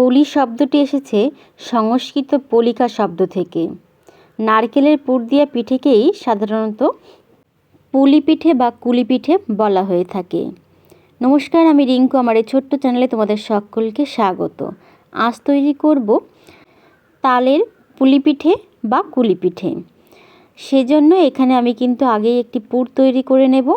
পলি শব্দটি এসেছে সংস্কৃত পলিকা শব্দ থেকে। নারকেলের পুর দিয়া পিঠেকেই সাধারণত পুলি পিঠে বা কুলি পিঠে বলা হয়ে থাকে। নমস্কার, আমি রিঙ্কু। আমার এই ছোট্ট চ্যানেলে তোমাদের সকলকে স্বাগত। আজ তৈরি করব তালের পুলি পিঠে বা কুলি পিঠে সেজন্য এখানে আমি কিন্তু আগেই একটি পুর তৈরি করে নেব।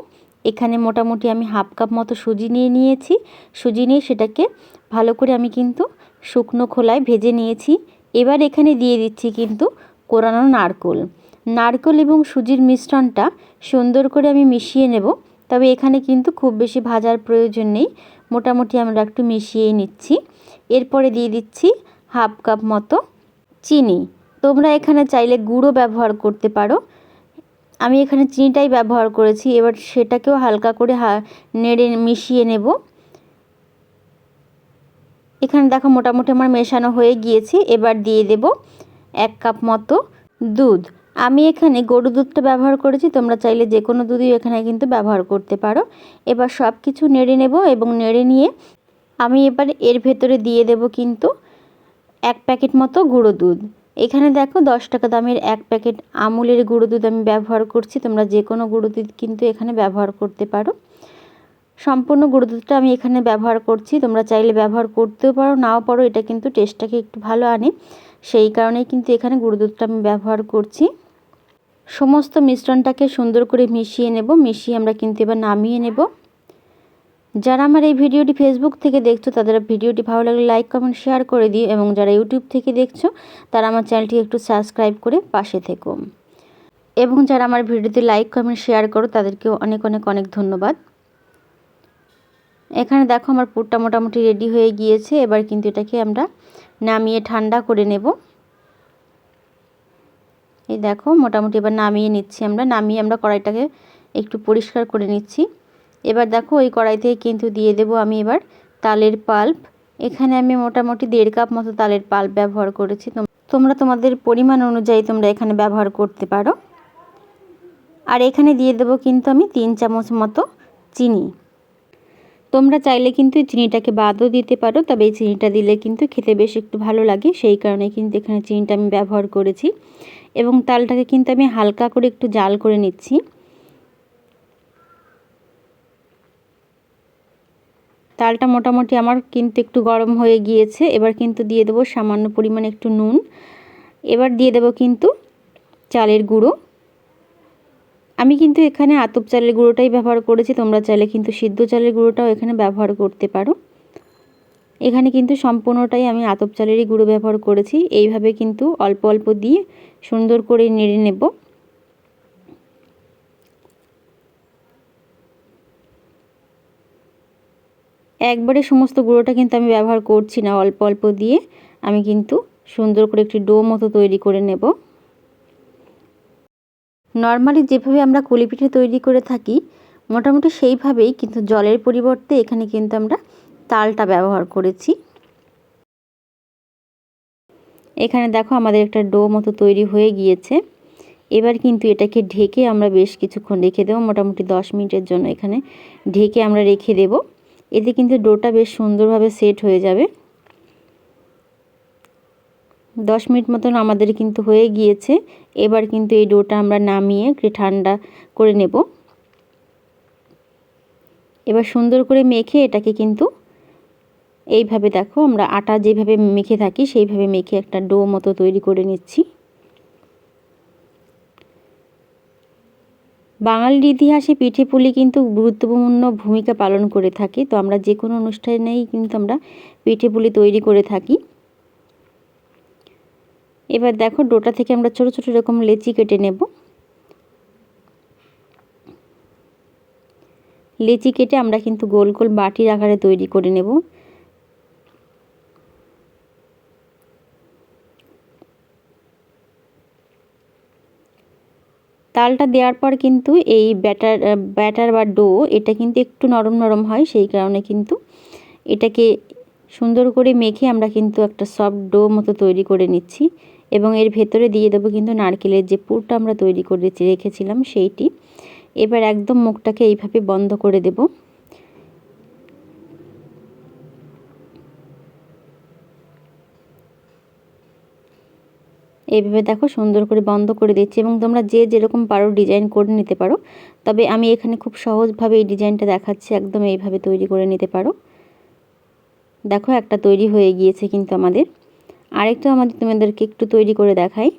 এখানে মোটামুটি আমি হাফ কাপ মতো সুজি নিয়ে নিয়েছি। সুজি নিয়ে সেটাকে ভালো করে আমি কিন্তু শুকনো খোলায় ভেজে নিয়েছি। এবার এখানে দিয়ে দিচ্ছি কিন্তু কোরানো নারকোল। নারকোল এবং সুজির মিশ্রণটা সুন্দর করে আমি মিশিয়ে নেব। তবে এখানে কিন্তু খুব বেশি ভাজার প্রয়োজন নেই। মোটামুটি আমরা একটু মিশিয়েই নিচ্ছি। এরপরে দিয়ে দিচ্ছি হাফ কাপ মতো চিনি। তোমরা এখানে চাইলে গুঁড়ো ব্যবহার করতে পারো। আমি এখানে চিনিটাই ব্যবহার করেছি। এবার সেটাকেও হালকা করে হা, নেড়ে মিশিয়ে নেব। এখানে দেখো মোটামুটি আমার মেশানো হয়ে গিয়েছে। এবার দিয়ে দেব এক কাপ মতো দুধ। আমি এখানে গরু দুধটা ব্যবহার করেছি, তোমরা চাইলে যে কোনো দুধই এখানে কিন্তু ব্যবহার করতে পারো। এবার সব কিছু নেড়ে নেব এবং নেড়ে নিয়ে আমি এবার এর ভেতরে দিয়ে দেব কিন্তু এক প্যাকেট মতো গুঁড়ো দুধ। এখানে দেখো দশ টাকা দামের এক প্যাকেট আমুলের গুঁড়ো দুধ আমি ব্যবহার করছি, তোমরা যে কোনো গুঁড়ো দুধ কিন্তু এখানে ব্যবহার করতে পারো। সম্পূর্ণ গুঁড়ো দুধটা আমি এখানে ব্যবহার করছি। তোমরা চাইলে ব্যবহার করতেও পারো, নাও পারো, এটা কিন্তু টেস্টটাকে একটু ভালো আনে। সেই কারণেই কিন্তু এখানে গুঁড়ো দুধটা আমি ব্যবহার করছি। সমস্ত মিশ্রণটাকে সুন্দর করে মিশিয়ে নেব, মিশিয়ে আমরা কিন্তু এবার নামিয়ে নেব। যারা আমার এই ভিডিওটি ফেসবুক থেকে দেখছ, তাদের ভিডিওটি ভালো লাগলে লাইক কমেন্ট শেয়ার করে দিও এবং যারা ইউটিউব থেকে দেখছ, তারা আমার চ্যানেলটি একটু সাবস্ক্রাইব করে পাশে থেকো। এবং যারা আমার ভিডিওতে লাইক কমেন্ট শেয়ার করো, তাদেরকেও অনেক অনেক অনেক ধন্যবাদ। এখানে দেখো আমার পুরটা মোটামুটি রেডি হয়ে গিয়েছে, এবার কিন্তু এটাকে আমরা নামিয়ে ঠান্ডা করে নেব। এই দেখো, মোটামুটি এবার নামিয়ে নিচ্ছি আমরা, নামিয়ে আমরা কড়াইটাকে একটু পরিষ্কার করে নিচ্ছি। এবার দেখো, ওই কড়াই থেকে কিন্তু দিয়ে দেব আমি এবার তালের পাল্প। এখানে আমি মোটামুটি দেড় কাপ মতো তালের পাল্প ব্যবহার করেছি। তোমরা তোমাদের পরিমাণ অনুযায়ী তোমরা এখানে ব্যবহার করতে পারো। আর এখানে দিয়ে দেব কিন্তু আমি তিন চামচ মতো চিনি। তোমরা চাইলে কিন্তু চিনিটাকে বাদও দিতে পারো, তবে এই চিনিটা দিলে কিন্তু খেতে বেশ একটু ভালো লাগে। সেই কারণে কিন্তু এখানে চিনিটা আমি ব্যবহার করেছি এবং তালটাকে কিন্তু আমি হালকা করে একটু জাল করে নিচ্ছি। তালটা মোটামুটি আমার কিন্তু একটু গরম হয়ে গিয়েছে, এবার কিন্তু দিয়ে দেবো সামান্য পরিমাণে একটু নুন। এবার দিয়ে দেবো কিন্তু চালের গুঁড়ো। আমি কিন্তু এখানে আতপ চালের গুঁড়োটাই ব্যবহার করেছি, তোমরা চাইলে কিন্তু সিদ্ধ চালের গুঁড়োটাও এখানে ব্যবহার করতে পারো। এখানে কিন্তু সম্পূর্ণটাই আমি আতপ চালেরই গুঁড়ো ব্যবহার করেছি, এইভাবে কিন্তু অল্প অল্প দিয়ে সুন্দর করে নেড়ে নেব। একবারে সমস্ত গুঁড়োটা কিন্তু আমি ব্যবহার করছি না, অল্প অল্প দিয়ে আমি কিন্তু সুন্দর করে একটি ডো মতো তৈরি করে নেব। নর্মালি যেভাবে আমরা কুলি পিঠে তৈরি করে থাকি, মোটামুটি সেইভাবেই কিন্তু জলের পরিবর্তে এখানে কিন্তু আমরা তালটা ব্যবহার করেছি। এখানে দেখো আমাদের একটা ডো মতো তৈরি হয়ে গিয়েছে। এবার কিন্তু এটাকে ঢেকে আমরা বেশ কিছুক্ষণ রেখে দেবো, মোটামুটি দশ মিনিটের জন্য এখানে ঢেকে আমরা রেখে দেব। এতে কিন্তু ডোটা বেশ সুন্দরভাবে সেট হয়ে যাবে। দশ মিনিট মতন আমাদের কিন্তু হয়ে গিয়েছে। এবার কিন্তু এই ডোটা আমরা নামিয়ে একটু ঠান্ডা করে নেব। এবার সুন্দর করে মেখে এটাকে কিন্তু এইভাবে দেখো, আমরা আটা যেভাবে মেখে থাকি, সেইভাবে মেখে একটা ডো মতো তৈরি করে নিচ্ছি। বাঙালির ইতিহাসে পিঠে পুলি কিন্তু গুরুত্বপূর্ণ ভূমিকা পালন করে থাকে। তো আমরা যে কোনো অনুষ্ঠানেই কিন্তু আমরা পিঠে পুলি তৈরি করে থাকি। এবার দেখো ডোটা থেকে আমরা ছোট ছোট এরকম লেচি কেটে নেব। লেচি কেটে আমরা কিন্তু গোল গোল বাটির আকারে তৈরি করে নেব। তালটা দেওয়ার পর কিন্তু এই ব্যাটার ব্যাটার বা ডো এটা কিন্তু একটু নরম নরম হয়, সেই কারণে কিন্তু এটাকে সুন্দর করে মেখে আমরা কিন্তু একটা সফট ডো মতো তৈরি করে নিচ্ছি এবং এর ভেতরে দিয়ে দেবো কিন্তু নারকেলের যে পুরটা আমরা তৈরি করে রেখেছিলাম সেইটি। এবার একদম মুখটাকে এইভাবে বন্ধ করে দেব। এইভাবে দেখো সুন্দর করে বন্ধ করে দিচ্ছি এবং তোমরা যে যেরকম পারো ডিজাইন করে নিতে পারো। তবে আমি এখানে খুব সহজভাবে এই ডিজাইনটা দেখাচ্ছি, একদম এইভাবে তৈরি করে নিতে পারো। দেখো একটা তৈরি হয়ে গিয়েছে কিন্তু আমাদের। আরেকটা আমাদের তোমাদেরকে একটু তৈরি করে দেখাই।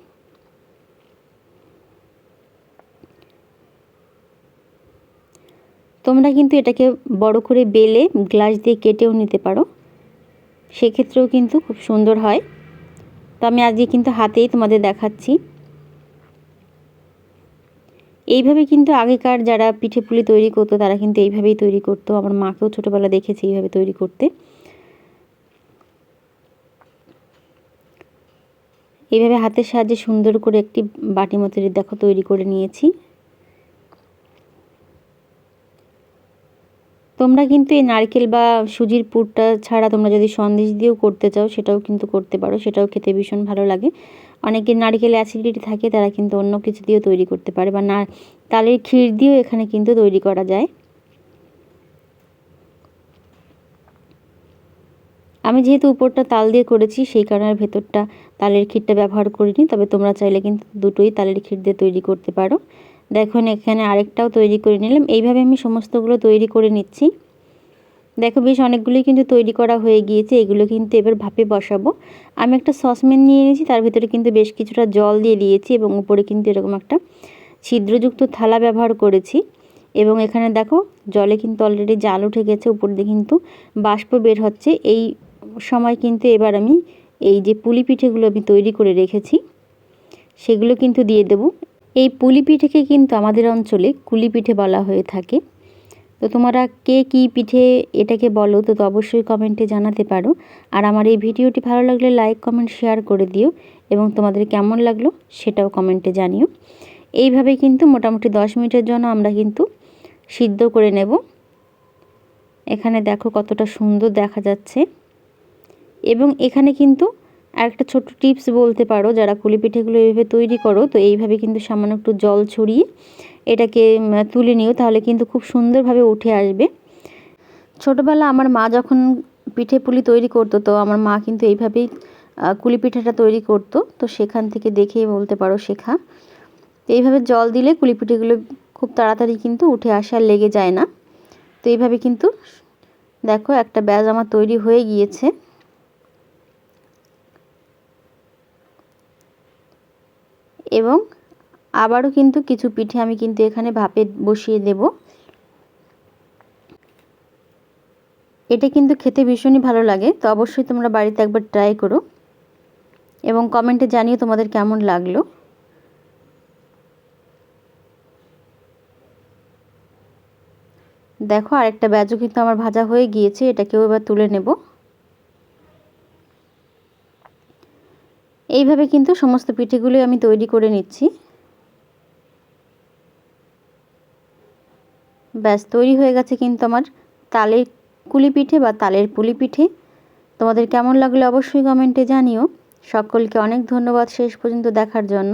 তোমরা কিন্তু এটাকে বড় করে বেলে গ্লাস দিয়ে কেটেও নিতে পারো। সেক্ষেত্রেও কিন্তু খুব সুন্দর হয়। তো আমি আজকে কিন্তু হাতেই তোমাদের দেখাচ্ছি। এইভাবে কিন্তু আগেকার যারা পিঠে পুলি তৈরি করতো, তারা কিন্তু এইভাবেই তৈরি করতো। আমার মাকেও ছোটোবেলা দেখেছি এইভাবে তৈরি করতে। এইভাবে হাতের সাহায্যে সুন্দর করে একটি বাটি মতো দেখো তৈরি করে নিয়েছি। তোমরা কিন্তু এই নারকেল বা সুজির পুরটা ছাড়া তোমরা যদি সন্দেশ দিয়েও করতে চাও, সেটাও কিন্তু করতে পারো, সেটাও খেতে ভীষণ ভালো লাগে। অনেকে নারকেল অ্যাসিডিটি থাকে, তারা কিন্তু অন্য কিছু দিয়েও তৈরি করতে পারে বা না, তালের ক্ষীর দিয়েও এখানে কিন্তু তৈরি করা যায়। আমি যেহেতু উপরটা তাল দিয়ে করেছি, সেই কারণে আর ভেতরটা তালের ক্ষীরটা ব্যবহার করিনি। তবে তোমরা চাইলে কিন্তু দুটোই তালের ক্ষীর দিয়ে তৈরি করতে পারো। দেখুন এখানে আরেকটাও তৈরি করে নিলাম। এইভাবে আমি সমস্তগুলো তৈরি করে নিচ্ছি। দেখো বেশ অনেকগুলোই কিন্তু তৈরি করা হয়ে গিয়েছে। এগুলো কিন্তু এবার ভাপে বসাবো। আমি একটা সসম্যান নিয়ে নিয়েছি তার ভিতরে কিন্তু বেশ কিছুটা জল দিয়ে দিয়েছি এবং উপরে কিন্তু এরকম একটা ছিদ্রযুক্ত থালা ব্যবহার করেছি। এবং এখানে দেখো, জলে কিন্তু অলরেডি জাল উঠে গেছে, উপর দিয়ে কিন্তু বাষ্প বের হচ্ছে। এই সময় কিন্তু এবার আমি এই যে পুলি পিঠেগুলো আমি তৈরি করে রেখেছি, সেগুলো কিন্তু দিয়ে দেব। এই পুলি পিঠেকে কিন্তু আমাদের অঞ্চলে কুলি পিঠে বলা হয়ে থাকে। তো তোমরা কে কি পিঠে এটাকে বলো, তো অবশ্যই কমেন্টে জানাতে পারো। আর আমার এই ভিডিওটি ভালো লাগলে লাইক কমেন্ট শেয়ার করে দিও এবং তোমাদের কেমন লাগল সেটাও কমেন্টে জানিও। এইভাবে কিন্তু মোটামুটি দশ মিনিটের জন্য আমরা কিন্তু সিদ্ধ করে নেব। এখানে দেখো কতটা সুন্দর দেখা যাচ্ছে। এবং এখানে কিন্তু আরেকটা ছোট্ট টিপস বলতে পারো, যারা কুলি পিঠেগুলো এইভাবে তৈরি করো, তো এইভাবে কিন্তু সামান্য একটু জল ছড়িয়ে এটাকে তুলে নিও, তাহলে কিন্তু খুব সুন্দরভাবে উঠে আসবে। ছোটোবেলা আমার মা যখন পিঠে পুলি তৈরি করতো, তো আমার মা কিন্তু এইভাবেই কুলি পিঠাটা তৈরি করতো, তো সেখান থেকে দেখেই বলতে পারো শেখা। তো এইভাবে জল দিলে কুলি পিঠেগুলো খুব তাড়াতাড়ি কিন্তু উঠে আসে লেগে যায় না। তো এইভাবে কিন্তু দেখো একটা ব্যাজ আমার তৈরি হয়ে গিয়েছে। এবং আবারও কিন্তু কিছু পিঠে আমি কিন্তু এখানে ভাপে বসিয়ে দেব। এটা কিন্তু খেতে ভীষণই ভালো লাগে, তো অবশ্যই তোমরা বাড়িতে একবার ট্রাই করো এবং কমেন্টে জানিও তোমাদের কেমন লাগল। দেখো আরেকটা ব্যাজও কিন্তু আমার ভাজা হয়ে গিয়েছে, এটাকেও এবার তুলে নেব। এইভাবে কিন্তু সমস্ত পিঠেগুলি আমি তৈরি করে নিচ্ছি। ব্যাস, তৈরি হয়ে গেছে কিন্তু আমার তালের কুলি পিঠে বা তালের পুলি পিঠে তোমাদের কেমন লাগলে অবশ্যই কমেন্টে জানিও। সকলকে অনেক ধন্যবাদ শেষ পর্যন্ত দেখার জন্য।